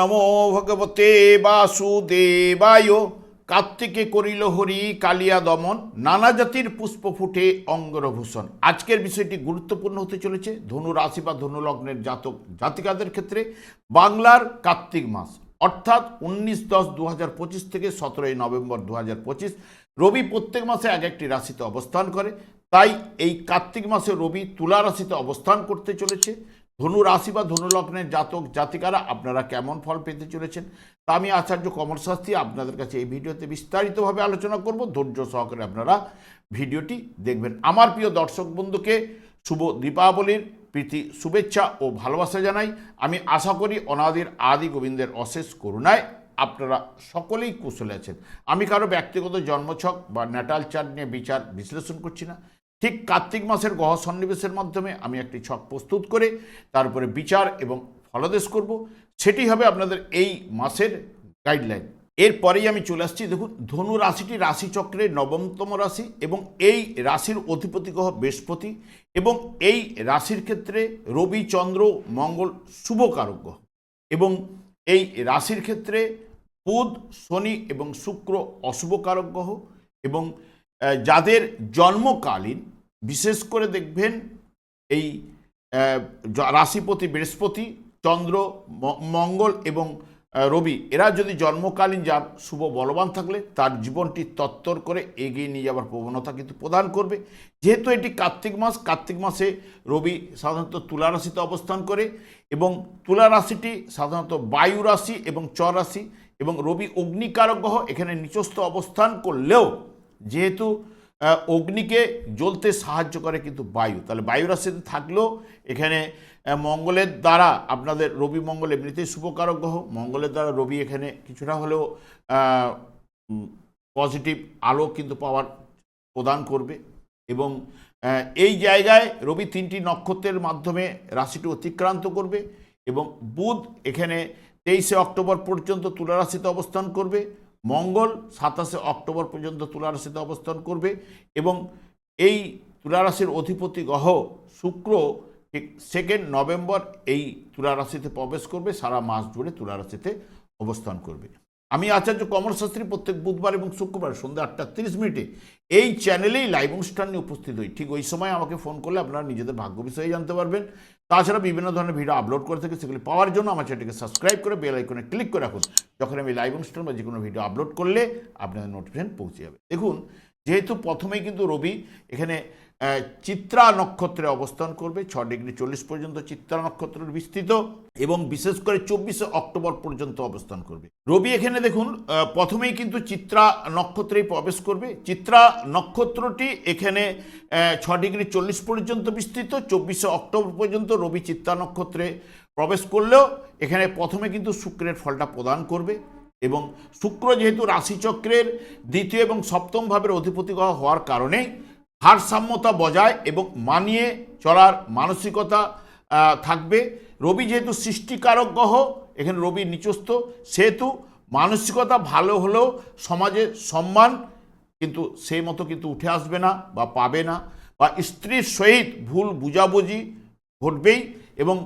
নমো ভগবতে বাসুদেবায়। কার্তিকে করিল হরি কালিয়া দমন, নানা জাতির পুষ্প ফুটে অঙ্গরভূষণ। আজকের বিষয়টি গুরুত্বপূর্ণ হতে চলেছে। ধনু রাশি বা ধনু লগ্নের জাতক, জাতিকাদের ক্ষেত্রে বাংলার কার্তিক মাস, অর্থাৎ উনিশ দশ দু হাজার পঁচিশ থেকে সতেরোই নভেম্বর দু হাজার পঁচিশ। রবি প্রত্যেক মাসে এক একটি রাশিতে অবস্থান করে। তাই এই কার্তিক মাসে রবি তুলা রাশিতে অবস্থান করতে চলেছে। ধনু রাশি বা ধনু লগ্নের জাতক জাতিকারা আপনারা কেমন ফল পেতে চলেছেন তা আমি আচার্য কমল শাস্ত্রী আপনাদের কাছে এই ভিডিওতে বিস্তারিতভাবে আলোচনা করব। ধৈর্য সহকারে আপনারা ভিডিওটি দেখবেন। আমার প্রিয় দর্শক বন্ধুকে শুভ দীপাবলির প্রীতি, শুভেচ্ছা ও ভালোবাসা জানাই। আমি আশা করি অনাদির আদি গোবিন্দের অশেষ করুণায় আপনারা সকলেই কুশলে আছেন। আমি কারও ব্যক্তিগত জন্মছক বা ন্যাটাল চার্ট নিয়ে বিচার বিশ্লেষণ করছি না। ঠিক কার্তিক মাসের গহ সন্নিবেশের মাধ্যমে আমি একটি ছক প্রস্তুত করে তারপরে বিচার এবং ফলদেশ করব। সেটি হবে আপনাদের এই মাসের গাইডলাইন এরপরেই আমি চলে আসছি, দেখুন, ধনু রাশিটি রাশিচক্রের নবমতম রাশি এবং এই রাশির অধিপতি গ্রহ বৃহস্পতি এবং এই রাশির ক্ষেত্রে রবি, চন্দ্র, মঙ্গল শুভকারক গ্রহ এবং এই রাশির ক্ষেত্রে বুধ, শনি এবং শুক্র অশুভকারক গ্রহ এবং যাদের জন্মকালীন বিশেষ করে দেখবেন এই রাশিপতি, বৃহস্পতি, চন্দ্র মঙ্গল এবং রবি, এরা যদি জন্মকালীন যার শুভ বলবান থাকলে তার জীবনটি তত্তর করে এগিয়ে নিয়ে যাওয়ার প্রবণতা কিন্তু প্রদান করবে। যেহেতু এটি কার্তিক মাস, কার্তিক মাসে রবি সাধারণত তুলা রাশিতে অবস্থান করে এবং তুলা রাশিটি সাধারণত বায়ু রাশি এবং চর রাশি এবং রবি অগ্নিকারক গ্রহ এখানে নিচস্থ অবস্থান করলেও যেহেতু অগ্নিকে জ্বলতে সাহায্য করে কিন্তু বায়ু। তাহলে বায়ু রাশিতে থাকলেও এখানে মঙ্গলের দ্বারা আপনাদের রবি মঙ্গল এমনিতেই শুভকারক গ্রহ। মঙ্গলের দ্বারা রবি এখানে কিছুটা হলেও পজিটিভ আলো কিন্তু পাওয়ার প্রদান করবে। এবং এই জায়গায় রবি তিনটি নক্ষত্রের মাধ্যমে রাশিটি অতিক্রান্ত করবে এবং বুধ এখানে তেইশে অক্টোবর পর্যন্ত তুলা রাশিতে অবস্থান করবে। মঙ্গল সাতাশে অক্টোবর পর্যন্ত তুলা রাশিতে অবস্থান করবে এবং এই তুলারাশির অধিপতি গ্রহ শুক্র ঠিক সেকেন্ড নভেম্বর এই তুলারাশিতে প্রবেশ করবে, সারা মাস জুড়ে তুলারাশিতে অবস্থান করবে। আমি আচার্য কমল শাস্ত্রী প্রত্যেক বুধবার এবং শুক্রবার সন্ধ্যা আটটা তিরিশ মিনিটে এই চ্যানেলেই লাইভ অনুষ্ঠান নিয়ে উপস্থিত হই। ঠিক ওই সময় আমাকে ফোন করলে আপনারা নিজেদের ভাগ্য বিষয়ে জানতে পারবেন। তাছাড়া বিভিন্ন ধরনের ভিডিও আপলোড করে থাকি, সেগুলি পাওয়ার জন্য আমার চ্যানেলটিকে সাবস্ক্রাইব করে বেল আইকনে ক্লিক করে রাখুন। যখন আমি লাইভ অনুষ্ঠান বা যে কোনো ভিডিও আপলোড করলে আপনাদের নোটিফিকেশন পৌঁছে যাবে। দেখুন যেহেতু প্রথমেই কিন্তু রবি এখানে চিত্রা নক্ষত্রে অবস্থান করবে, ছ ডিগ্রি চল্লিশ পর্যন্ত চিত্রা নক্ষত্রের বিস্তৃত এবং বিশেষ করে চব্বিশে অক্টোবর পর্যন্ত অবস্থান করবে। রবি এখানে দেখুন প্রথমেই কিন্তু চিত্রা নক্ষত্রেই প্রবেশ করবে। চিত্রা নক্ষত্রটি এখানে ছ ডিগ্রি চল্লিশ পর্যন্ত বিস্তৃত, চব্বিশে অক্টোবর পর্যন্ত রবি চিত্রা নক্ষত্রে প্রবেশ করলেও এখানে প্রথমে কিন্তু শুক্রের ফলটা প্রদান করবে। এবং শুক্র যেহেতু রাশিচক্রের দ্বিতীয় এবং সপ্তম ভাবের অধিপতি হওয়ার কারণেই ভারসাম্যতা বজায় এবং মানিয়ে চলার মানসিকতা থাকবে। রবি যেহেতু সৃষ্টিকারক গ্রহ, এখানে রবি নিচস্থ, সেহেতু মানসিকতা ভালো হলেও সমাজে সম্মান কিন্তু সেই মতো কিন্তু উঠে আসবে না বা পাবে না। বা স্ত্রীর সহিত ভুল বুঝাবুঝি ঘটবেই এবং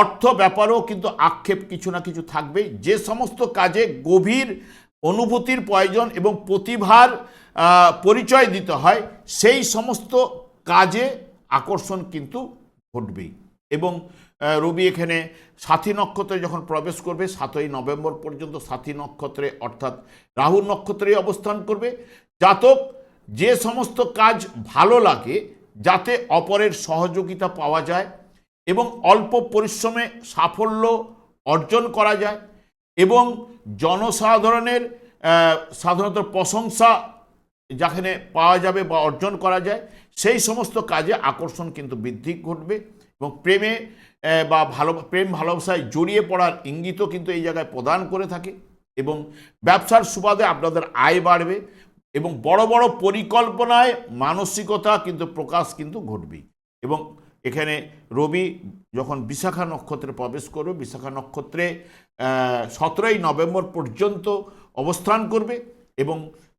অর্থ ব্যাপারেও কিন্তু আক্ষেপ কিছু না কিছু থাকবেই। যে সমস্ত কাজে গভীর অনুভূতির প্রয়োজন এবং প্রতিভার পরিচয় দিতে হয়, সেই সমস্ত কাজে আকর্ষণ কিন্তু ঘটবেই। এবং রবি এখানে সাথী নক্ষত্রে যখন প্রবেশ করবে, সাতই নভেম্বর পর্যন্ত সাথী নক্ষত্রে অর্থাৎ রাহু নক্ষত্রে অবস্থান করবে। জাতক, যে সমস্ত কাজ ভালো লাগে যাতে অপরের সহযোগিতা পাওয়া যায় এবং অল্প পরিশ্রমে সাফল্য অর্জন করা যায় এবং জনসাধারণের সাধারণত প্রশংসা যেখানে পাওয়া যাবে বা অর্জন করা যায়, সেই সমস্ত কাজে আকর্ষণ কিন্তু বৃদ্ধি ঘটবে এবং প্রেমে বা ভালো, প্রেম ভালোবাসায় জড়িয়ে পড়ার ইঙ্গিতও কিন্তু এই জায়গায় প্রদান করে থাকে এবং ব্যবসার সুবাদে আপনাদের আয় বাড়বে। এবং বড় বড় পরিকল্পনায় মানসিকতা কিন্তু প্রকাশ কিন্তু ঘটবেই এবং এখানে রবি যখন বিশাখা নক্ষত্রে প্রবেশ করবে, বিশাখা নক্ষত্রে সতেরোই নভেম্বর পর্যন্ত অবস্থান করবে এবং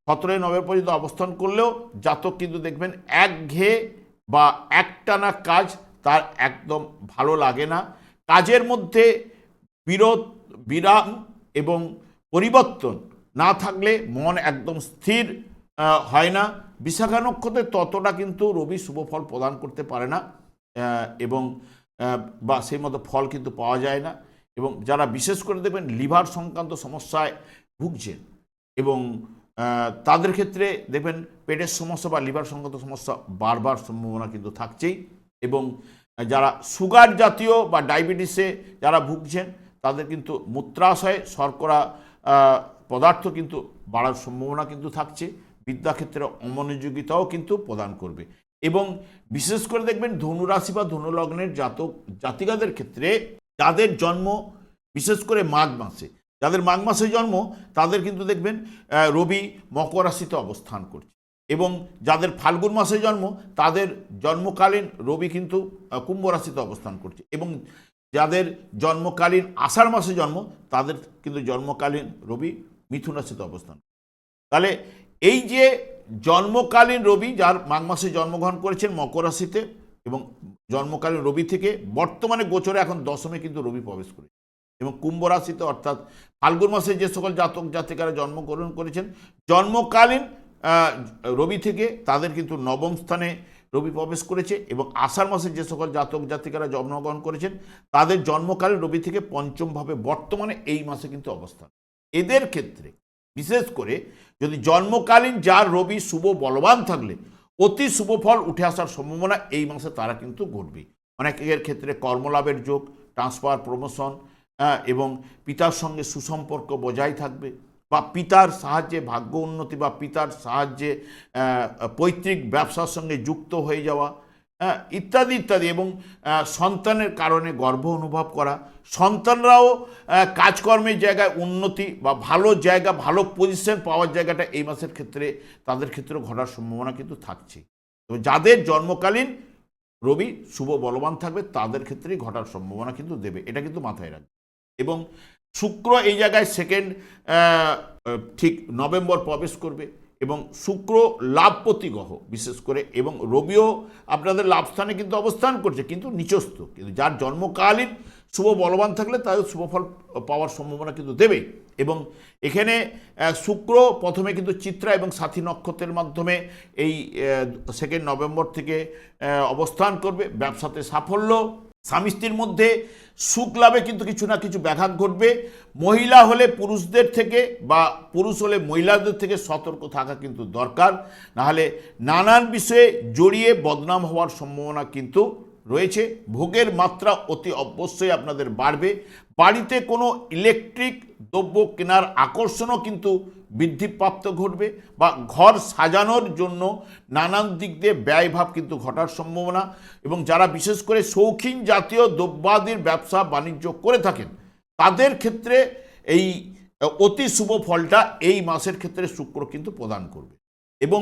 সতেরোই নভেম্বর পর্যন্ত অবস্থান করলেও জাতক কিন্তু দেখবেন একঘেয়ে বা একটানা কাজ তার একদম ভালো লাগে না। কাজের মধ্যে বিরোধ, বিরাম এবং পরিবর্তন না থাকলে মন একদম স্থির হয় না। বিশাখা নক্ষত্রে ততটা কিন্তু রবি শুভ ফল প্রদান করতে পারে না এবং বা সেই মতো ফল কিন্তু পাওয়া যায় না। এবং যারা বিশেষ করে দেখবেন লিভার সংক্রান্ত সমস্যায় ভুগছেন এবং তাদের ক্ষেত্রে দেখবেন পেটের সমস্যা বা লিভার সংক্রান্ত সমস্যা বারবার সম্ভাবনা কিন্তু থাকছেই। এবং যারা সুগার জাতীয় বা ডায়াবেটিসে যারা ভুগছেন, তাদের কিন্তু মূত্রাশয়, শর্করা পদার্থ কিন্তু বাড়ার সম্ভাবনা কিন্তু থাকছে বিদ্যাক্ষেত্রে অমনোযোগিতাও কিন্তু প্রদান করবে। এবং বিশেষ করে দেখবেন ধনুরাশি বা ধনুলগ্নের জাতক, জাতিকাদের ক্ষেত্রে যাদের জন্ম, বিশেষ করে মাঘ মাসে, যাদের মাঘ মাসে জন্ম, তাদের কিন্তু দেখবেন রবি মকর রাশিতে অবস্থান করছে। এবং যাদের ফাল্গুন মাসে জন্ম, তাদের জন্মকালীন রবি কিন্তু কুম্ভ রাশিতে অবস্থান করছে। এবং যাদের জন্মকালীন, আষাঢ় মাসে জন্ম, তাদের কিন্তু জন্মকালীন রবি মিথুন রাশিতে অবস্থান। তাহলে এই যে জন্মকালীন রবি, যার মাঘ মাসে জন্মগ্রহণ করেছেন মকর রাশিতে এবং জন্মকালীন রবি থেকে বর্তমানে গোচরে এখন দশমে কিন্তু রবি প্রবেশ করেছে এবং কুম্ভ রাশিতে অর্থাৎ ফাল্গুন মাসে যে সকল জাতক জাতিকারা জন্মগ্রহণ করেছেন, জন্মকালীন রবি থেকে তাদের কিন্তু নবম স্থানে রবি প্রবেশ করেছে এবং আষাঢ় মাসে যে সকল জাতক জাতিকারা জন্মগ্রহণ করেছেন, তাদের জন্মকালীন রবি থেকে পঞ্চমভাবে বর্তমানে এই মাসে কিন্তু অবস্থান। এদের ক্ষেত্রে, বিশেষ করে যদি জন্মকালীন যার রবি শুভ বলবান থাকলে, অতি শুভ ফল উঠে আসার সম্ভাবনা এই মাসে তারা কিন্তু ঘটবে। অনেকের ক্ষেত্রে কর্মলাভের যোগ ট্রান্সফার প্রমোশন এবং পিতার সঙ্গে সুসম্পর্ক বজায় থাকবে। বা পিতার সাহায্যে ভাগ্য উন্নতি বা পিতার সাহায্যে পৈতৃক ব্যবসার সঙ্গে যুক্ত হয়ে যাওয়া হ্যাঁ, ইত্যাদি ইত্যাদি এবং সন্তানের কারণে গর্ব অনুভব করা। সন্তানরাও কাজকর্মের জায়গায় উন্নতি বা ভালো জায়গা ভালো পজিশন পাওয়ার জায়গাটা এই মাসের ক্ষেত্রে তাদের ক্ষেত্রে ঘটার সম্ভাবনা কিন্তু থাকছে। তো যাদের জন্মকালীন রবি শুভ বলবান থাকবে তাদের ক্ষেত্রেই ঘটার সম্ভাবনা কিন্তু দেবে। এটা কিন্তু মাথায় রাখবে। এবং শুক্র এই জায়গায় সেকেন্ড ঠিক নভেম্বর প্রবেশ করবে এবং শুক্র লাভপতি গ্রহ বিশেষ করে এবং রবিও আপনাদের লাভস্থানে কিন্তু অবস্থান করছে, কিন্তু নিচস্থ, কিন্তু যার জন্মকালীন শুভ বলবান থাকলে তাদের শুভফল পাওয়ার সম্ভাবনা কিন্তু দেবে এবং এখানে শুক্র প্রথমে কিন্তু চিত্রা এবং সাথী নক্ষত্রের মাধ্যমে এই সেকেন্ড নভেম্বর থেকে অবস্থান করবে। ব্যবসাতে সাফল্য স্বামী স্ত্রীর মধ্যে সুখ লাভে কিন্তু কিছু না কিছু ব্যাঘাত ঘটবে। মহিলা হলে পুরুষদের থেকে বা পুরুষ হলে মহিলাদের থেকে সতর্ক থাকা কিন্তু দরকার। নাহলে নানান বিষয়ে জড়িয়ে বদনাম হওয়ার সম্ভাবনা কিন্তু রয়েছে। ভোগের মাত্রা অতি অবশ্যই আপনাদের বাড়বে। বাড়িতে কোনো ইলেকট্রিক দ্রব্য কেনার আকর্ষণও কিন্তু বৃদ্ধিপ্রাপ্ত ঘটবে বা ঘর সাজানোর জন্য নানান দিক দিয়ে ব্যয়ভাব কিন্তু ঘটার সম্ভাবনা এবং যারা বিশেষ করে শৌখিন জাতীয় দ্রব্যাদির ব্যবসা বাণিজ্য করে থাকেন, তাদের ক্ষেত্রে এই অতি শুভ ফলটা এই মাসের ক্ষেত্রে শুক্র কিন্তু প্রদান করবে। এবং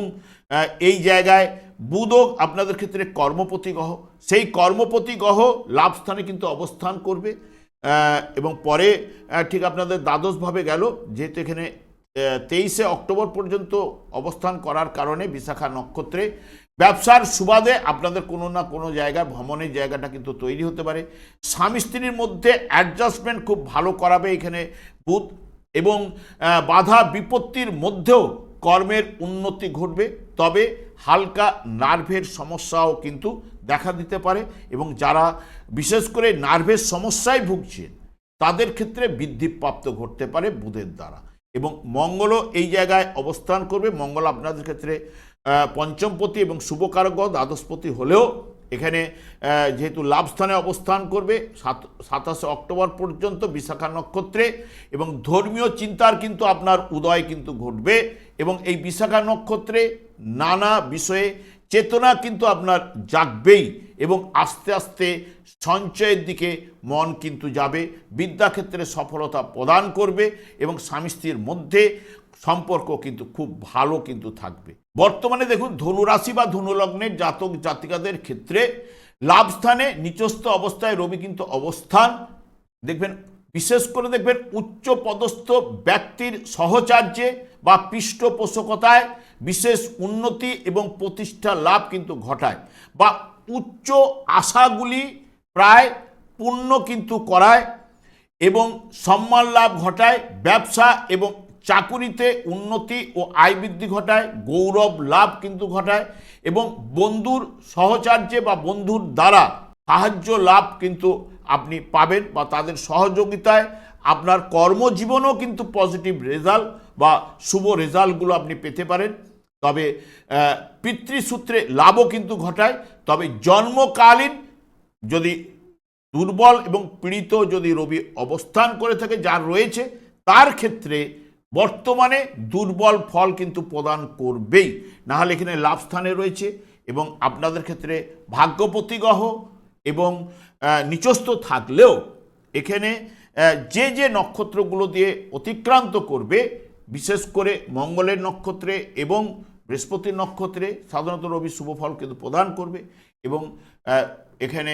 এই জায়গায় বুধও আপনাদের ক্ষেত্রে কর্মপতি গ্রহ সেই কর্মপতি গ্রহ লাভ স্থানে কিন্তু অবস্থান করবে এবং পরে ঠিক আপনাদের দ্বাদশভাবে গেল, যেহেতু এখানে তেইশে অক্টোবর পর্যন্ত অবস্থান করার কারণে বিশাখা নক্ষত্রে। ব্যবসার সুবাদে আপনাদের কোনো না কোনো জায়গায় ভ্রমণের জায়গাটা কিন্তু তৈরি হতে পারে। স্বামী স্ত্রীর মধ্যে অ্যাডজাস্টমেন্ট খুব ভালো করাবে এখানে বুধ এবং বাধা বিপত্তির মধ্যেও কর্মের উন্নতি ঘটবে, তবে হালকা নার্ভের সমস্যাও কিন্তু দেখা দিতে পারে এবং যারা বিশেষ করে নার্ভের সমস্যায় ভুগছেন, তাদের ক্ষেত্রে বৃদ্ধিপ্রাপ্ত ঘটতে পারে বুধের দ্বারা। এবং মঙ্গলও এই জায়গায় অবস্থান করবে। মঙ্গল আপনাদের ক্ষেত্রে পঞ্চমপতি এবং শুভকারক দ্বাদশপতি হলেও এখানে যেহেতু লাভস্থানে অবস্থান করবে, সাত, সাতাশে অক্টোবর পর্যন্ত বিশাখা নক্ষত্রে, এবং ধর্মীয় চিন্তার কিন্তু আপনার উদয় কিন্তু ঘটবে, এবং এই বিশাখা নক্ষত্রে নানা বিষয়ে চেতনা কিন্তু আপনার জাগবেই, এবং আস্তে আস্তে সঞ্চয়ের দিকে মন কিন্তু যাবে, বিদ্যাক্ষেত্রে সফলতা প্রদান করবে, এবং স্বামী স্ত্রীর মধ্যে সম্পর্ক কিন্তু খুব ভালো কিন্তু থাকবে। বর্তমানে দেখুন ধনুরাশি বা ধনুলগ্নের জাতক জাতিকাদের ক্ষেত্রে লাভস্থানে নিচস্থ অবস্থায় রবি কিন্তু অবস্থান। দেখবেন, বিশেষ করে দেখবেন উচ্চ পদস্থ ব্যক্তির সহচার্যে বা পৃষ্ঠপোষকতায় বিশেষ উন্নতি এবং প্রতিষ্ঠা লাভ কিন্তু ঘটায় বা উচ্চ আশাগুলি প্রায় পূর্ণ কিন্তু করায় এবং সম্মান লাভ ঘটায় ব্যবসা এবং চাকুরিতে উন্নতি ও আয় বৃদ্ধি ঘটায়, গৌরব লাভ কিন্তু ঘটায় এবং বন্ধুর সহচার্যে বা বন্ধুর দ্বারা সাহায্য লাভ কিন্তু আপনি পাবেন বা তাদের সহযোগিতায় আপনার কর্মজীবনও কিন্তু পজিটিভ রেজাল্ট বা শুভ রেজাল্টগুলো আপনি পেতে পারেন। তবে পিতৃসূত্রে লাভও কিন্তু ঘটায়। তবে জন্মকালীন যদি দুর্বল এবং পীড়িত যদি রবি অবস্থান করে থাকে, যার রয়েছে, তার ক্ষেত্রে বর্তমানে দুর্বল ফল কিন্তু প্রদান করবেই। নাহলে এখানে লাভ স্থানে রয়েছে এবং আপনাদের ক্ষেত্রে ভাগ্যপতি গ্রহ এবং নিচস্থ থাকলেও এখানে যে যে নক্ষত্রগুলো দিয়ে অতিক্রান্ত করবে, বিশেষ করে মঙ্গলের নক্ষত্রে এবং বৃহস্পতির নক্ষত্রে, সাধারণত রবি শুভ ফল কিন্তু প্রদান করবে এবং এখানে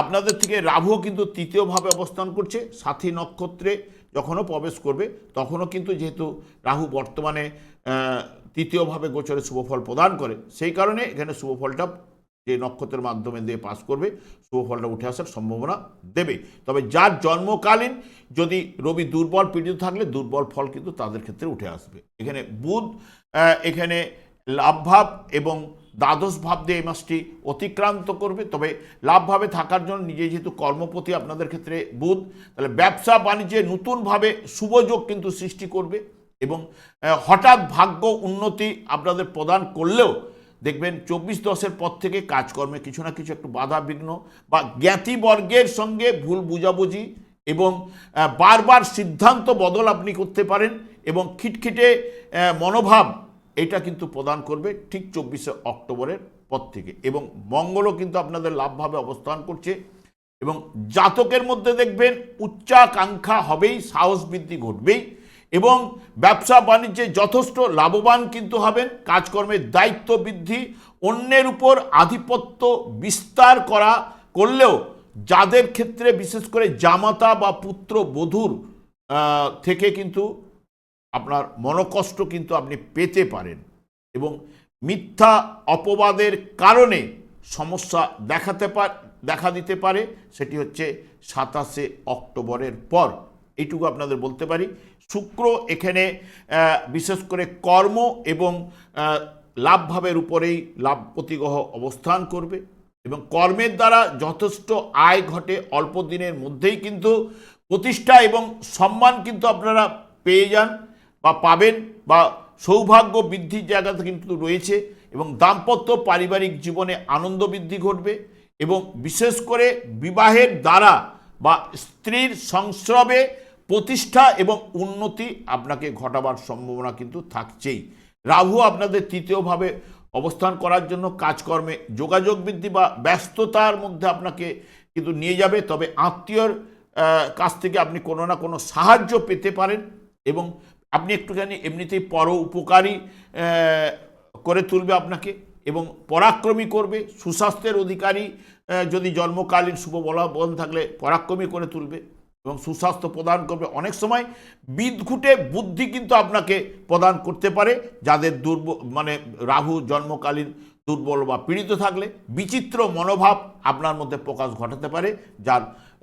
আপনাদের থেকে রাহুও কিন্তু তৃতীয়ভাবে অবস্থান করছে। সাথী নক্ষত্রে যখনও প্রবেশ করবে, তখনও কিন্তু যেহেতু রাহু বর্তমানে তৃতীয়ভাবে গোচরে শুভফল প্রদান করে, সেই কারণে এখানে শুভফলটা যে নক্ষত্রের মাধ্যমে দিয়ে পাস করবে, শুভফলটা উঠে আসার সম্ভাবনা দেবে। তবে যার জন্মকালীন, যদি রবি দুর্বল পীড়িত থাকলে, দুর্বল ফল কিন্তু তাদের ক্ষেত্রে উঠে আসবে। এখানে বুধ এখানে লাভভাব এবং দ্বাদশ ভাব দিয়ে এই মাসটি অতিক্রান্ত করবে। তবে লাভভাবে থাকার জন্য নিজে যেহেতু কর্মপতি আপনাদের ক্ষেত্রে বুধ, তাহলে ব্যবসা বাণিজ্যে নতুনভাবে শুভযোগ কিন্তু সৃষ্টি করবে এবং হঠাৎ ভাগ্য উন্নতি আপনাদের প্রদান করলেও দেখবেন চব্বিশ দশের পর থেকে কাজকর্মে কিছু না কিছু একটু বাধা বিঘ্ন বা জ্ঞাতিবর্গের সঙ্গে ভুল বুঝাবুঝি এবং বারবার সিদ্ধান্ত বদল আপনি করতে পারেন এবং খিটখিটে মনোভাব এটা কিন্তু প্রদান করবে ঠিক চব্বিশে অক্টোবরের পর থেকে। এবং মঙ্গলও কিন্তু আপনাদের লাভভাবে অবস্থান করছে। এবং জাতকের মধ্যে দেখবেন উচ্চাকাঙ্ক্ষা হবেই, সাহস বৃদ্ধি ঘটবেই। এবং ব্যবসা বাণিজ্যে যথেষ্ট লাভবান কিন্তু হবেন, কাজকর্মের দায়িত্ব বৃদ্ধি, অন্যের উপর আধিপত্য বিস্তার করা করলেও যাদের ক্ষেত্রে বিশেষ করে জামাতা বা পুত্র বধূর থেকে কিন্তু আপনার মনকষ্ট কিন্তু আপনি পেতে পারেন এবং মিথ্যা অপবাদের কারণে সমস্যা দেখাতে পার দেখা দিতে পারে, সেটি হচ্ছে সাতাশে অক্টোবরের পর। এইটুকু আপনাদের বলতে পারি। শুক্র এখানে বিশেষ করে কর্ম এবং লাভভাবের উপরেই লাভ প্রতিগ্রহ অবস্থান করবে এবং কর্মের দ্বারা যথেষ্ট আয় ঘটে অল্প দিনের মধ্যেই কিন্তু প্রতিষ্ঠা এবং সম্মান কিন্তু আপনারা পেয়ে যান। বা পাবেন বা সৌভাগ্য বৃদ্ধির জায়গাতে কিন্তু রয়েছে এবং দাম্পত্য পারিবারিক জীবনে আনন্দ বৃদ্ধি ঘটবে এবং বিশেষ করে বিবাহের দ্বারা বা স্ত্রীর সংস্রবে প্রতিষ্ঠা এবং উন্নতি আপনাকে ঘটাবার সম্ভাবনা কিন্তু থাকছেই। রাহু আপনাদের তৃতীয়ভাবে অবস্থান করার জন্য কাজকর্মে যোগাযোগ বৃদ্ধি বা ব্যস্ততার মধ্যে আপনাকে কিন্তু নিয়ে যাবে, তবে আত্মীয়র কাছ থেকে আপনি কোনো না কোনো সাহায্য পেতে পারেন এবং আপনি একটুখানি এমনিতেই পর উপকারী করে তুলবে আপনাকে এবং পরাক্রমী করবে, সুস্বাস্থ্যের অধিকারী যদি জন্মকালীন শুভ বন থাকলে পরাক্রমী করে তুলবে এবং সুস্বাস্থ্য প্রদান করবে। অনেক সময় বিদঘুটে বুদ্ধি কিন্তু আপনাকে প্রদান করতে পারে, যাদের দুর্ব মানে রাহু জন্মকালীন দুর্বল বা পীড়িত থাকলে বিচিত্র মনোভাব আপনার মধ্যে প্রকাশ ঘটাতে পারে, যার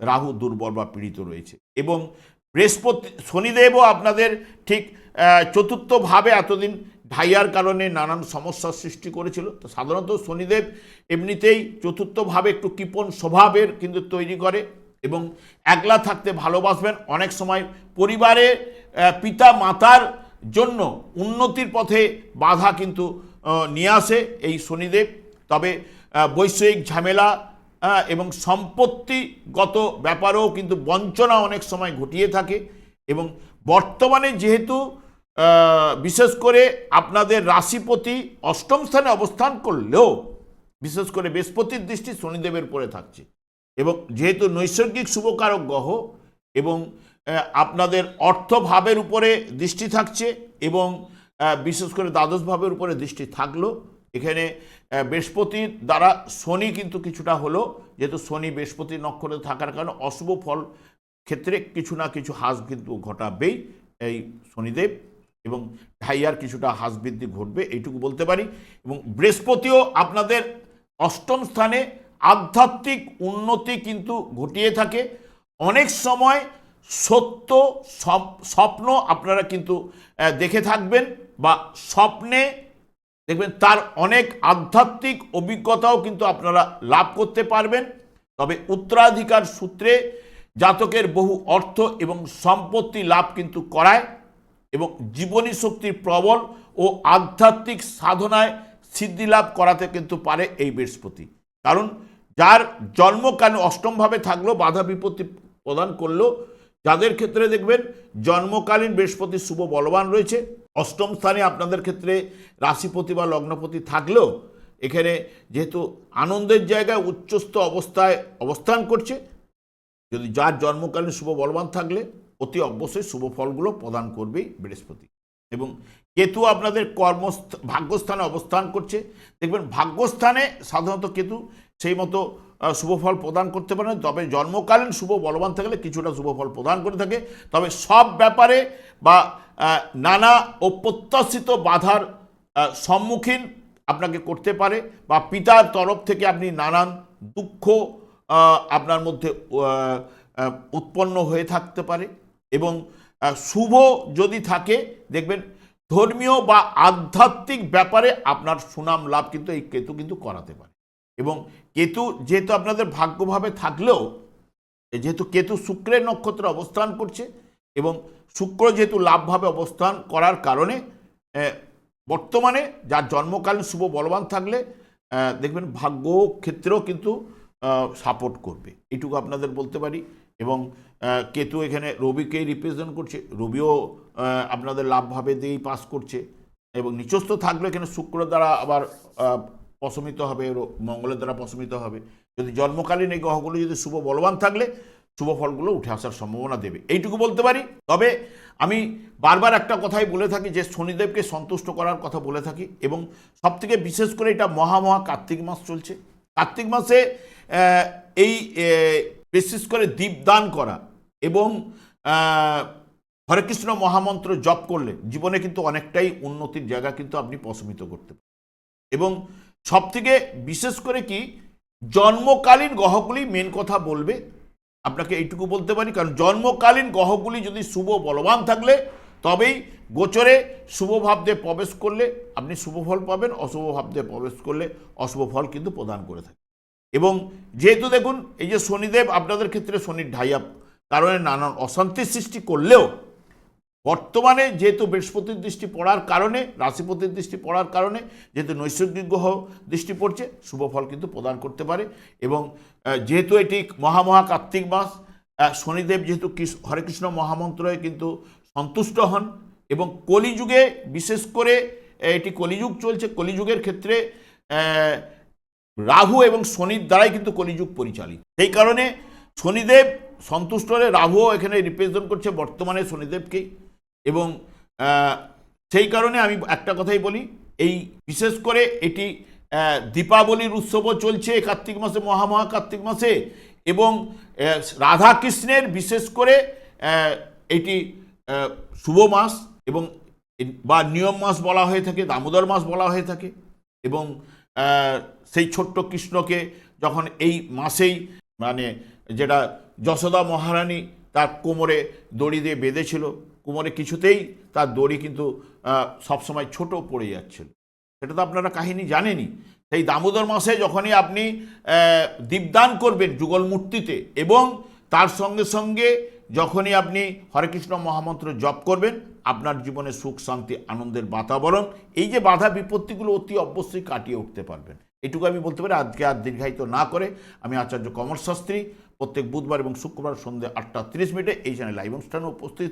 রাহু দুর্বল বা পীড়িত রয়েছে। এবং বৃহস্পতি শনিদেবও আপনাদের ঠিক চতুর্থভাবে এতদিন ঢাইয়ার কারণে নানান সমস্যার সৃষ্টি করেছিল। তো সাধারণত শনিদেব এমনিতেই চতুর্থভাবে একটু কৃপণ স্বভাবের কিন্তু তৈরি করে এবং একলা থাকতে ভালোবাসবেন। অনেক সময় পরিবারে পিতা মাতার জন্য উন্নতির পথে বাধা কিন্তু নিয়ে আসে এই শনিদেব। তবে বৈষয়িক ঝামেলা এবং সম্পত্তিগত ব্যাপারেও কিন্তু বঞ্চনা অনেক সময় ঘটিয়ে থাকে। এবং বর্তমানে যেহেতু বিশেষ করে আপনাদের রাশিপতি অষ্টম স্থানে অবস্থান করলেও, বিশেষ করে বৃহস্পতির দৃষ্টি শনিদেবের উপরে থাকছে। এবং যেহেতু নৈসর্গিক শুভকারক গ্রহ, এবং আপনাদের অর্থভাবের উপরে দৃষ্টি থাকছে, এবং বিশেষ করে দ্বাদশ ভাবের উপরে দৃষ্টি থাকল, এখানে বৃহস্পতির দ্বারা শনি কিন্তু কিছুটা হলো, যেহেতু শনি বৃহস্পতি নক্ষত্রে থাকার কারণে অশুভ ফল ক্ষেত্রে কিছু না কিছু হ্রাস কিন্তু ঘটাবেই এই শনিদেব এবং ঢাইয়ার কিছুটা হ্রাস বৃদ্ধি ঘটবে, এইটুকু বলতে পারি। এবং বৃহস্পতিও আপনাদের অষ্টম স্থানে আধ্যাত্মিক উন্নতি কিন্তু ঘটিয়ে থাকে। অনেক সময় সত্য স্বপ্ন আপনারা কিন্তু দেখে থাকবেন বা স্বপ্নে দেখবেন তার অনেক আধ্যাত্মিক অভিজ্ঞতাও কিন্তু আপনারা লাভ করতে পারবেন। তবে উত্তরাধিকার সূত্রে জাতকের বহু অর্থ এবং সম্পত্তি লাভ কিন্তু করায় এবং জীবনী শক্তির প্রবল ও আধ্যাত্মিক সাধনায় সিদ্ধি লাভ করাতে কিন্তু পারে এই বৃহস্পতি। কারণ যার জন্মকালে অষ্টমভাবে থাকলেও বাধা বিপত্তি প্রদান করলেও যাদের ক্ষেত্রে দেখবেন জন্মকালীন বৃহস্পতি শুভ বলবান রয়েছে। অষ্টম স্থানে আপনাদের ক্ষেত্রে রাশিপতি বা লগ্নপতি থাকলেও এখানে যেহেতু আনন্দের জায়গায় উচ্চস্থ অবস্থায় অবস্থান করছে যদি যার জন্মকালীন শুভ বলবান থাকলে অতি অবশ্যই শুভ ফলগুলো প্রদান করবেই বৃহস্পতি। এবং কেতু আপনাদের কর্মস্থ ভাগ্যস্থানে অবস্থান করছে। দেখবেন ভাগ্যস্থানে সাধারণত কেতু সেই মতো আহ, শুভ ফল প্রদান করতে পারে তবে জন্মকালীন শুভ বলবান থাকলে কিছুটা শুভ ফল প্রদান করে থাকে। তবে সব ব্যাপারে বা নানা অপ্রত্যাশিত বাধার সম্মুখীন আপনাকে করতে পারে বা পিতার তরফ থেকে আপনি নানান দুঃখ আপনার মধ্যে উৎপন্ন হয়ে থাকতে পারে এবং শুভ যদি থাকে, দেখবেন ধর্মীয় বা আধ্যাত্মিক ব্যাপারে আপনার সুনাম লাভ কিন্তু এই কেতু কিন্তু করাতে পারে। এবং কেতু যেহেতু আপনাদের ভাগ্যভাবে থাকলেও, যেহেতু কেতু শুক্রের নক্ষত্রে অবস্থান করছে এবং শুক্র যেহেতু লাভভাবে অবস্থান করার কারণে বর্তমানে যার জন্মকালীন শুভ বলবান থাকলে দেখবেন ভাগ্য ক্ষেত্রেও কিন্তু সাপোর্ট করবে। এটুকু আপনাদের বলতে পারি। এবং কেতু এখানে রবিকেই রিপ্রেজেন্ট করছে। রবিও আপনাদের লাভভাবে দিয়েই পাস করছে। এবং নিচস্থ থাকলে এখানে শুক্র দ্বারা আবার আহ, পশমিত হবে মঙ্গলের দ্বারা পশমিত হবে। যদি জন্মকালীন এই গ্রহগুলো যদি শুভ বলবান থাকলে শুভ ফলগুলো উঠে আসার সম্ভাবনা দেবে। এইটুকু বলতে পারি। তবে আমি বারবার একটা কথাই বলে থাকি যে শনিদেবকে সন্তুষ্ট করার কথা বলে থাকি এবং সবথেকে বিশেষ করে এটা মহা মহা কার্তিক মাস চলছে। কার্তিক মাসে এই বিশেষ করে দীপদান করা এবং হরে কৃষ্ণ মহামন্ত্র জপ করলে জীবনে কিন্তু অনেকটাই উন্নতির জায়গা কিন্তু আপনি প্রশমিত করতে এবং সবথেকে বিশেষ করে কি, জন্মকালীন গ্রহগুলি মেন কথা বলবে আপনাকে এইটুকু বলতে পারি, কারণ জন্মকালীন গ্রহগুলি যদি শুভ বলবান থাকলে, তবেই গোচরে শুভ ভাব দিয়ে প্রবেশ করলে আপনি শুভ ফল পাবেন, অশুভ ভাব দিয়ে প্রবেশ করলে অশুভ ফল কিন্তু প্রদান করে থাকে। এবং যেহেতু দেখুন, এই যে শনিদেব আপনাদের ক্ষেত্রে শনির ঢাইয়া কারণে নানান অশান্তির সৃষ্টি করলেও বর্তমানে যেহেতু বৃহস্পতির দৃষ্টি পড়ার কারণে, রাশিপতির দৃষ্টি পড়ার কারণে, যেহেতু নৈসর্গিক গ্রহ দৃষ্টি পড়ছে, শুভ ফল কিন্তু প্রদান করতে পারে এবং যেহেতু এটি মহামহা কার্তিক মাস শনিদেব যেহেতু কৃষ- হরে কৃষ্ণ মহামন্ত্রয়ে কিন্তু সন্তুষ্ট হন এবং কলিযুগে বিশেষ করে এটি কলিযুগ চলছে, কলিযুগের ক্ষেত্রে রাহু এবং শনির দ্বারাই কিন্তু কলিযুগ পরিচালিত। সেই কারণে শনিদেব সন্তুষ্ট হলে রাহুও এখানে রিপ্রেজেন্ট করছে, বর্তমানে শনিদেবকেই। এবং সেই কারণে আমি একটা কথাই বলি এই বিশেষ করে এটি দীপাবলির উৎসবও চলছে কার্তিক মাসে মহামহা কার্তিক মাসে এবং আহ, রাধাকৃষ্ণের বিশেষ করে এটি শুভ মাস এবং বা নিয়ম মাস বলা হয়ে থাকে দামোদর মাস বলা হয়ে থাকে এবং সেই ছোট্ট কৃষ্ণকে যখন এই মাসেই মানে যেটা যশোদা মহারানী তার কোমরে দড়ি দিয়ে বেঁধেছিল কোমরে কিছুতেই তার দড়ি কিন্তু সবসময় ছোট পড়ে যাচ্ছিল। সেটা তো আপনারা কাহিনী জানেনই। সেই দামোদর মাসে যখনই আপনি দীপদান করবেন যুগল মূর্তিতে এবং তার সঙ্গে সঙ্গে যখনই আপনি হরে কৃষ্ণ মহামন্ত্র জপ করবেন, আপনার জীবনে সুখ, শান্তি, আনন্দের বাতাবরণ, এই যে বাধা বিপত্তিগুলো অতি অবশ্যই কাটিয়ে উঠতে পারবেন। এটুকু আমি বলতে পারি, আজকে আর দীর্ঘায়িত না করে আমি আচার্য কমল শাস্ত্রী প্রত্যেক বুধবার এবং শুক্রবার সন্ধ্যে আটটা তিরিশ মিনিটে এই চ্যানেল লাইভ অনুষ্ঠানে উপস্থিত